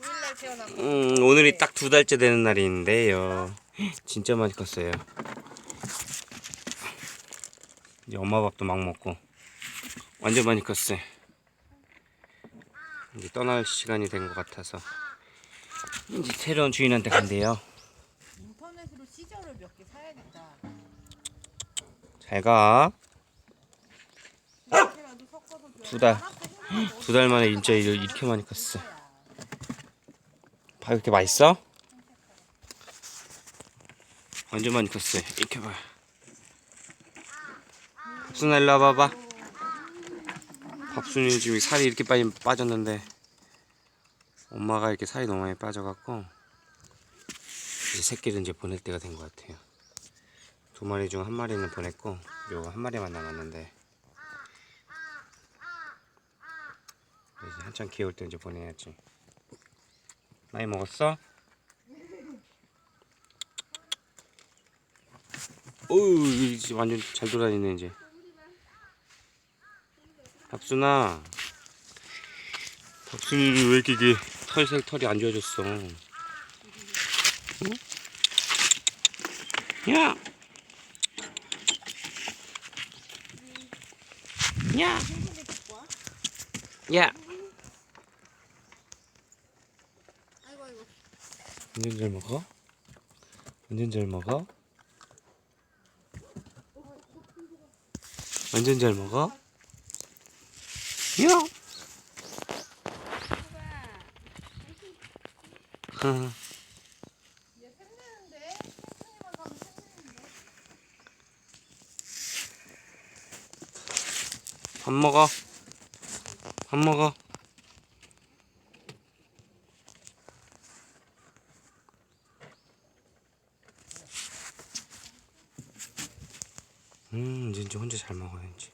9일날 태어난 거. 음, 오늘이 딱 두 달째 되는 날인데요. 진짜 많이 컸어요. 이제 엄마 밥도 막 먹고 완전 많이 컸어요. 이제 떠날 시간이 된 것 같아서 이제 새로운 주인한테 간대요. 인터넷으로 시저를 몇 개 사야겠다. 잘 가. 이렇게라도 섞어서 줘. 두 달. 두 달 만에 진짜 이- 이렇게 많이 컸어. 밥 이렇게 맛있어? 완전 많이 컸어요. 이렇게 봐. 밥순아 일로 와봐봐. 밥순이 지금 살이 이렇게 많이 빠졌는데 엄마가 이렇게 살이 너무 많이 빠져갖고 이제 새끼를 이제 보낼 때가 된 것 같아요. 두 마리 중 한 마리는 보냈고 그리고 한 마리만 남았는데 이제 한참 귀여울 때 이제 보내야지. 많이 먹었어? 어우 이제 완전 잘 돌아다니네 이제. 박순아, 박순이는 왜 이렇게 털색 털이 안 좋아졌어? 응? 야, 야, 야. 아이고 아이고. 완전 잘 먹어? 완전 잘 먹어? 완전 잘 먹어? 야! 밥 먹어. 밥 먹어. 음, 이제 혼자 잘 먹어야지.